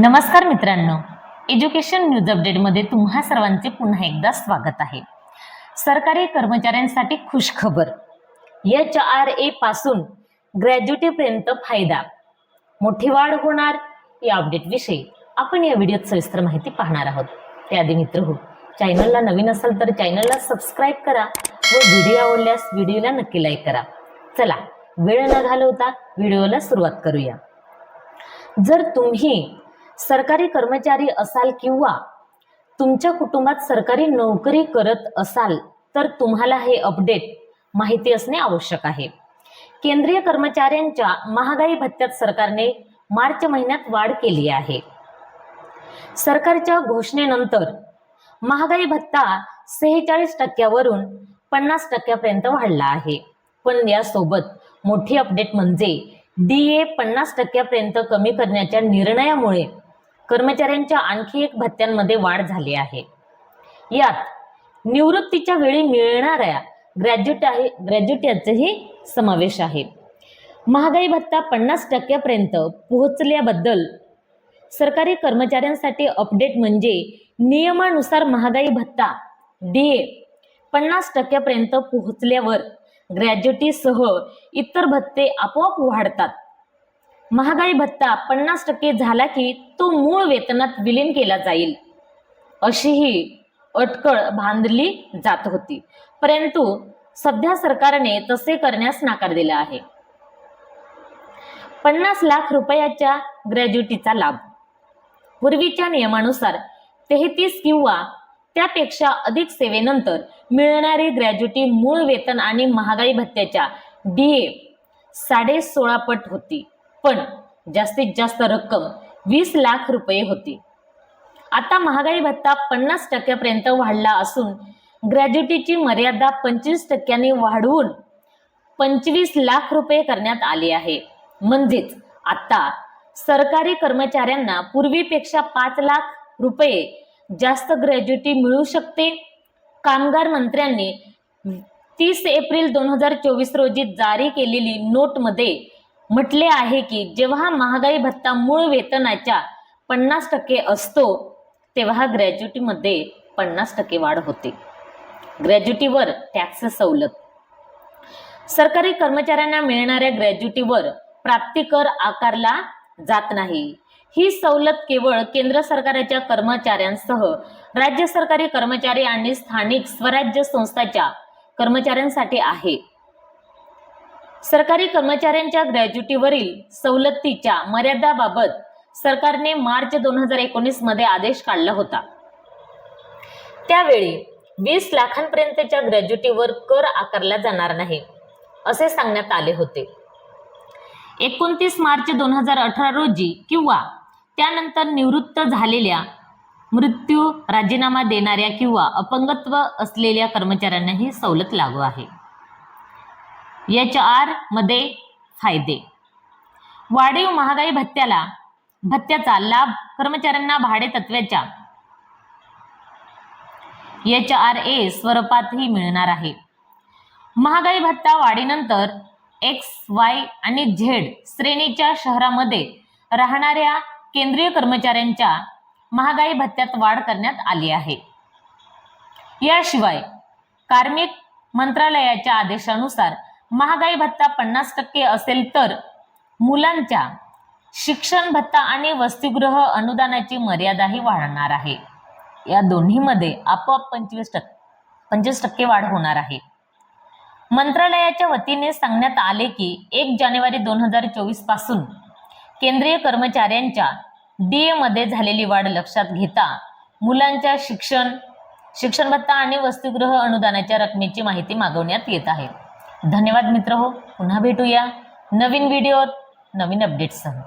नमस्कार मित्रांनो. Education news अपडेटमध्ये तुम्हा सर्वांचे पुन्हा एकदा स्वागत आहे. सरकारी कर्मचाऱ्यांसाठी खुशखबर. एच आर ए पासून ग्रॅज्युटीपर्यंत फायदा. मोठी वाढ होणार या अपडेटविषयी आपण या व्हिडिओत सविस्तर माहिती पाहणार आहोत. त्याआधी मित्र हो चॅनलला नवीन असाल तर चॅनलला सबस्क्राईब करा व व्हिडिओ आवडल्यास व्हिडिओला नक्की लाईक करा. चला वेळ न घालवता व्हिडिओला सुरुवात करूया. जर तुम्ही सरकारी कर्मचारी असाल किंवा तुमच्या कुटुंबात सरकारी नोकरी करत असाल तर तुम्हाला हे अपडेट माहिती असणे आवश्यक आहे. केंद्रीय कर्मचाऱ्यांच्या महागाई भत्त्यात सरकारने मार्च महिन्यात वाढ केली आहे. सरकारच्या घोषणेनंतर महागाई भत्ता सेहेचाळीस टक्क्यावरून पन्नास टक्क्यापर्यंत वाढला आहे. पण यासोबत मोठी अपडेट म्हणजे डी ए पन्नास टक्क्यापर्यंत कमी करण्याच्या निर्णयामुळे कर्मचाऱ्यांच्या आणखी एक भत्त्यांमध्ये वाढ झाली आहे. यात निवृत्तीच्या वेळी मिळणाऱ्या ग्रॅज्युएट आहे ग्रॅज्युएटचाही समावेश आहे. महागाई भत्ता पन्नास टक्क्यापर्यंत पोहोचल्याबद्दल सरकारी कर्मचाऱ्यांसाठी अपडेट म्हणजे नियमानुसार महागाई भत्ता डी ए पन्नास टक्क्यापर्यंत पोहोचल्यावर ग्रॅज्युटीसह इतर भत्ते आपोआप वाढतात. महागाई भत्ता पन्नास टक्के झाला की तो मूळ वेतनात विलीन केला जाईल. अशीही अटकळ बांधली जात होती. परंतु सध्या सरकारने तसे करण्यास नकार दिला आहे. पन्नास लाख रुपयाच्या ग्रॅज्युटीचा लाभ. पूर्वीच्या नियमानुसार तेहतीस किंवा त्यापेक्षा अधिक सेवेनंतर मिळणारी ग्रॅज्युटी मूळ वेतन आणि महागाई भत्त्याच्या डी ए साडे सोळा पट होती. पण जास्तीत जास्त रक्कम वीस लाख रुपये होती. आता महागाई भत्ता पन्नास टक्क्यापर्यंत वाढला असून ग्रॅज्युटीची मर्यादा पंचवीस टक्क्यांनी वाढवून पंचवीस लाख रुपये करण्यात आले आहे. म्हणजेच आता सरकारी कर्मचाऱ्यांना पूर्वीपेक्षा पाच लाख रुपये जास्त ग्रॅज्युटी मिळू शकते? कामगार मंत्र्यांनी तीस एप्रिल दोन हजार चोवीस रोजी जारी केलेली नोटमध्ये म्हटले आहे की जेव्हा महागाई भत्ता मूळ वेतनाच्या पन्नास टक्के असतो तेव्हा ग्रॅज्युटीमध्ये पन्नास टक्के वाढ होते. ग्रॅज्युटीवर टॅक्स सवलत. सरकारी कर्मचाऱ्यांना मिळणाऱ्या ग्रॅज्युटीवर प्राप्तिकर आकारला जात नाही. ही सवलत केवळ केंद्र सरकारच्या कर्मचाऱ्यांसह राज्य सरकारी कर्मचारी आणि स्थानिक स्वराज्य संस्थाच्या कर्मचाऱ्यांसाठी आहे. सरकारी कर्मचाऱ्यांच्या ग्रॅज्युटीवरील सवलतीच्या मर्यादाबाबत सरकारने मार्च दोन हजार एकोणीसमध्ये आदेश काढला होता. त्यावेळी वीस लाखांपर्यंतच्या ग्रॅज्युटीवर कर आकारला जाणार नाही असे सांगण्यात आले होते. एकोणतीस मार्च दोन हजार अठरा रोजी किंवा त्यानंतर निवृत्त झालेल्या मृत्यू राजीनामा देणाऱ्या किंवा अपंगत्व असलेल्या कर्मचाऱ्यांना ही सवलत लागू आहे. एच आरमध्ये फायदे. वाढीव महागाई भत्त्याला भत्त्याचा लाभ कर्मचाऱ्यांना भाडे तत्वाच्या एच आर ए स्वरूपातही मिळणार आहे. महागाई भत्ता वाढीनंतर एक्स वाय आणि झेड श्रेणीच्या शहरामध्ये राहणाऱ्या केंद्रीय कर्मचाऱ्यांच्या महागाई भत्त्यात वाढ करण्यात आली आहे. याशिवाय कार्मिक मंत्रालयाच्या आदेशानुसार महागाई भत्ता पन्नास टक्के असेल तर मुलांच्या शिक्षण भत्ता आणि वसतिगृह अनुदानाची मर्यादाही वाढणार आहे. या दोन्हीमध्ये आपोआप पंचवीस टक्के पंचवीस टक्के वाढ होणार आहे. मंत्रालयाच्या वतीने सांगण्यात आले की एक जानेवारी दोन हजार चोवीसपासून केंद्रीय कर्मचाऱ्यांच्या डी एमध्ये झालेली वाढ लक्षात घेता मुलांच्या शिक्षण शिक्षण भत्ता आणि वसतिगृह अनुदानाच्या रकमेची माहिती मागवण्यात येत आहे. धन्यवाद मित्र हो पुन्हा भेटूया नवीन व्हिडिओत नवीन अपडेट्ससह